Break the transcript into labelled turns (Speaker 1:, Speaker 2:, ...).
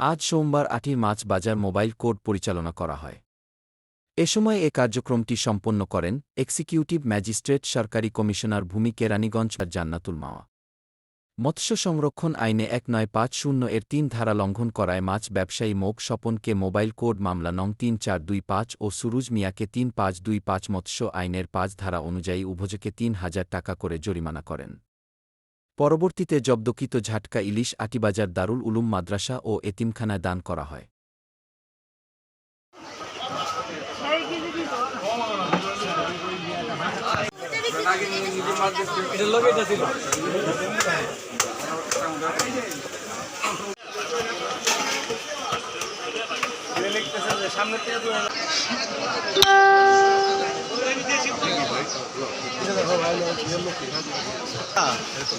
Speaker 1: আজ সোমবার আটির মাছ বাজার মোবাইল কোর্ট পরিচালনা করা হয়। এ সময় এ কার্যক্রমটি সম্পন্ন করেন এক্সিকিউটিভ ম্যাজিস্ট্রেট সরকারি কমিশনার ভূমি কেরানীগঞ্জ আর জান্নাতুল মাওয়া। মৎস্য সংরক্ষণ আইনে এক নয় পাঁচ শূন্য এর তিন ধারা লঙ্ঘন করায় মাছ ব্যবসায়ী মোক স্বপনকে মোবাইল কোড মামলা নং তিন চার দুই পাঁচ ও সুরুজ মিয়াকে তিন পাঁচ দুই পাঁচ মৎস্য আইনের পাঁচ ধারা অনুযায়ী উভয়কে তিন হাজার টাকা করে জরিমানা করেন। পরবর্তীতে জব্দকৃত ঝাটকা ইলিশ আটিবাজার দারুল উলুম মাদ্রাসা ও এতিমখানায় দান করা হয়। সামনে Pablo, lo que... Ah, eso.